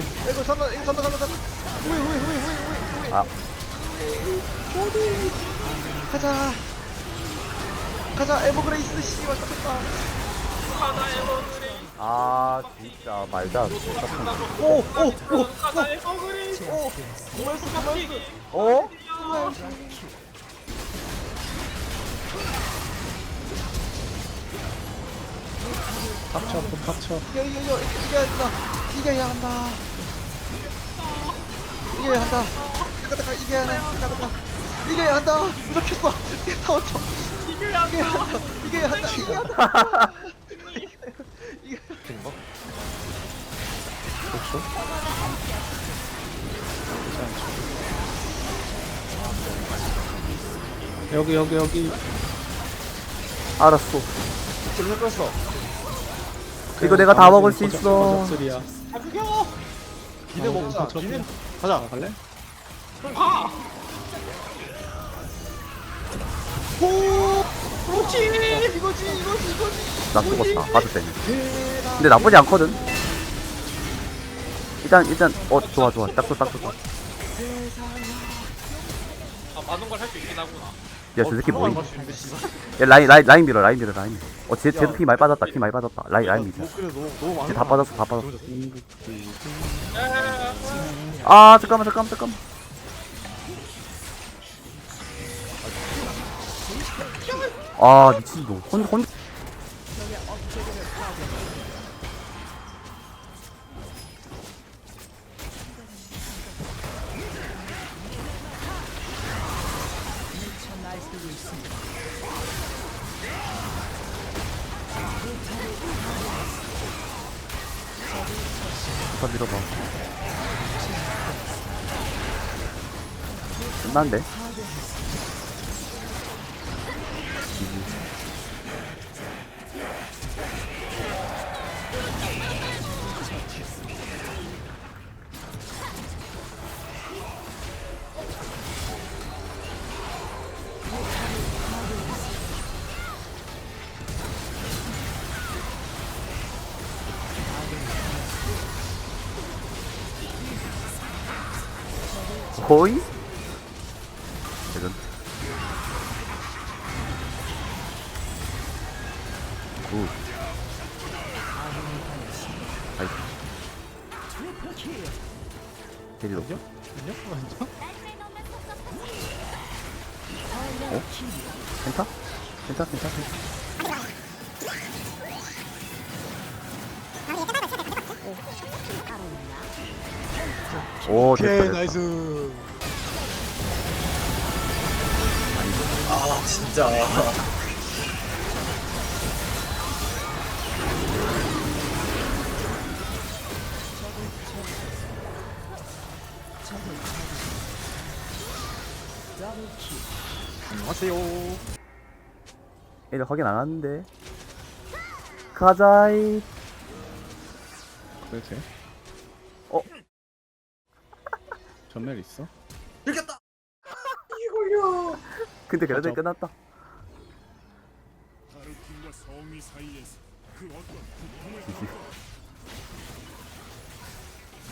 이거 산다 이거 산다 산다 산다. 후이 후이 후이 후이 후이 아. 어디? 가자. 가자 에버그레이스 씨발 깜짝다. 가자 에버그레이 아 진짜 말도 안 돼. 오오오 가자 에버그레이 오. 고말수 고말수 어? 탑쳐 이겨 이겨 이겨 이겨야 한다 이겨야 한다 이겨야 한다 가 이겨야 한다 가 이겨야 한다 무섭겠어 타워 쳐 이겨야 이겨야 한다 이겨야 한다 이겨야 한다 이겨 그렇죠 여기 여기 여기 알았어. 지금 뺐어 이거 내가 다 먹을 수 있어. 소리야 다 죽여 기내 먹자 기내 가자 갈래? 그럼 가 오 그렇지 이거지 이거지 이거지 나 죽었다. 봐도 되네. 근데 나쁘지 않거든. 일단 일단 어 좋아 좋아 딱 좋아 딱 좋아. 아 많은 걸 할 수 있긴 하구나 야저 새끼 씨발 야 라인 라인 라인 밀어 라인 밀어 라인. 밀어. 어 쟤 쟤도 피 많이 빠졌다 피 많이 빠졌다. 라인 라인 너무 너무 많아 쟤다 빠졌어 다 빠졌어. 아 잠깐만 잠깐만 잠깐만. 아 미친 너혼혼 더 밀어봐. 끝난데? 코이? 레전드 굿 나이스 힐로 안녕? 어? 괜찮? 괜찮 괜찮 괜찮 오, 오케이 됐다, 됐다. 나이스 진짜 안녕하세요 애들 확인 안 하는데 가자이 그래 돼? 어? 전멸 있어? 이겼다 이걸요 근데 그래도 맞아. 끝났다 사이에서 그 어떤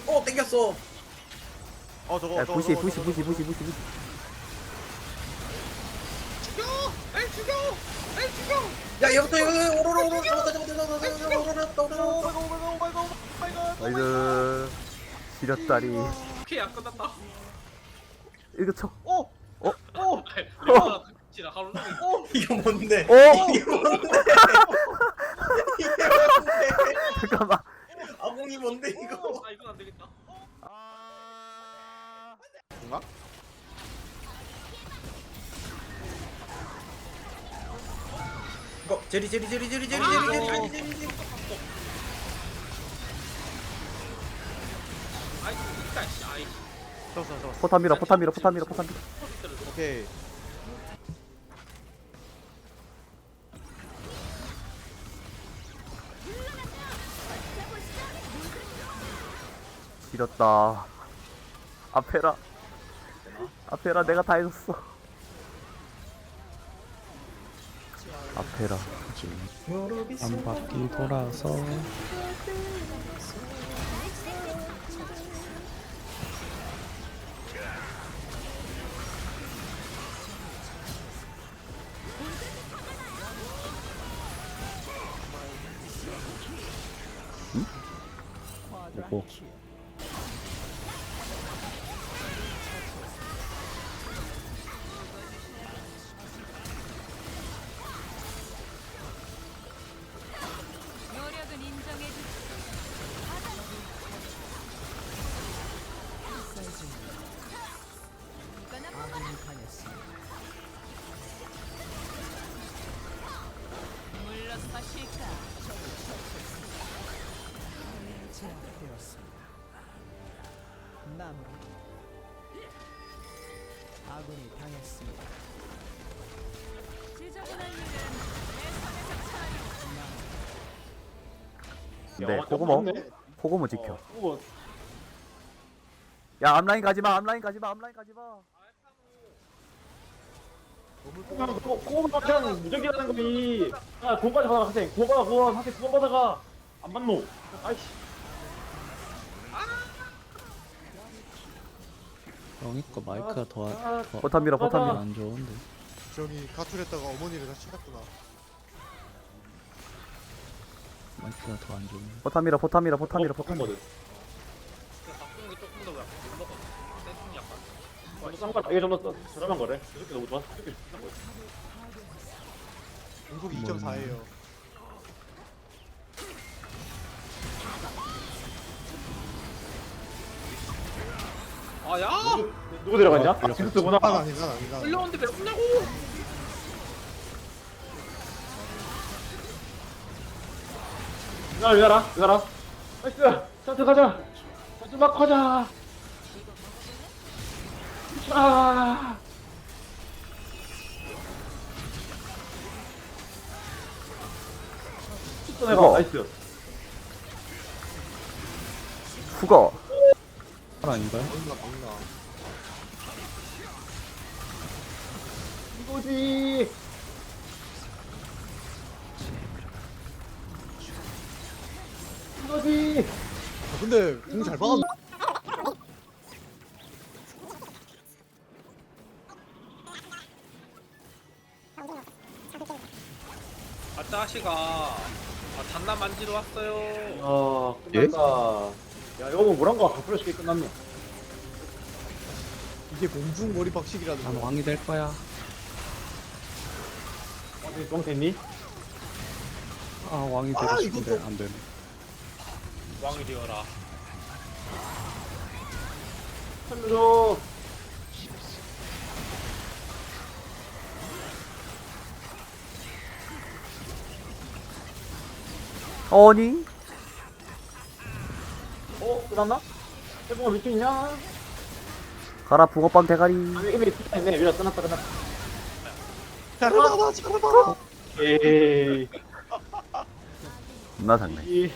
어 땡겼어 어 저거 야 저거, 부시 저거, 부시 저거, 부시 저거. 부시 부시 부시 죽여 날 죽여 날 죽여 야 얘부터 이거 오로로 오로로 잡았다 잡았다 잡았다 잡았다 오로로 잡았다 오로로 오마이 갓 오 마이 갓 오 마이 갓 오 마이 갓 나이스 지렸다리 오케이 안 끝났다 이거 쳐 오! 어? 오! 내가 지나 하루 종일 오! 이거 뭔데 오! 이게 뭔데 잠깐만. 아궁이 뭔데 이거? 아 이건 안 되겠다. 뭔가? 이거 제리 제리 제리 제리 제리 제리 제리 제리 제리 제리. 아이 진짜 씨 아이 잡았어 잡았어. 포탄 밀어 포탄 밀어 포탄 밀어 포탄 밀어. 오케이 지렸다. 앞에라. 앞에라 내가 다 해줬어. 앞에라. 한 바퀴 돌아서. 응? 오고 되었습니다. 마무리. 아군이 당했습니다. 지저분한 일은 내 손에서 처리. 네 코고모 코고모 지켜. 야 앞라인 가지 마 앞라인 가지 마 앞라인 가지 마. 꼬마 그냥 무적이라는 거니. 야 돈까지 받아 학생. 고가 고원. 학생 두번 받아가. 안 받노. 아이씨 영이 거 마이크가 더, 안- 더 포탄 밀어 포탄 밀어 안 좋은데. 정이 가출했다가 어머니를 다시 찾았구나. 마이크가 더 안 좋은데. 거든 바꾸는 게 조금 더 약간 못 먹어. 세팅 약간. 쌍발 이게 좀더 저렴한 거래. 저 새끼 너무 좋아. 저 새끼 비싼 거야 공속 2.4예요 누구 들어갔냐? 아 징크스구나. 아 아니다 아니다 끌려오는데 왜 없냐고! 야 유나라 유나라 나이스! 전투 가자! 전투 막 가자! 아! 내가 이거. 나이스. 후거. 팔 아닌가요? 이거지. 이거지. 아, 근데 공잘 박았네. 아짜씨가. 아, 잔나 만지러 왔어요. 아 끝났다. 야 이거 뭐란 거야? 다 플래시 끝났네. 이게 공중 머리 박치기라는 난 거야. 왕이 될 거야 똥 됐니? 아 왕이 아, 되고 싶은데 안 되네 왕이 되어라. 살려줘 어니 어? 끝났나? 해보가 밑에 있냐? 가라 붕어빵 대가리 아니 이미 끝났네 미라 끝났다 끝났다 잘해봐 잘해봐 에이 작네 이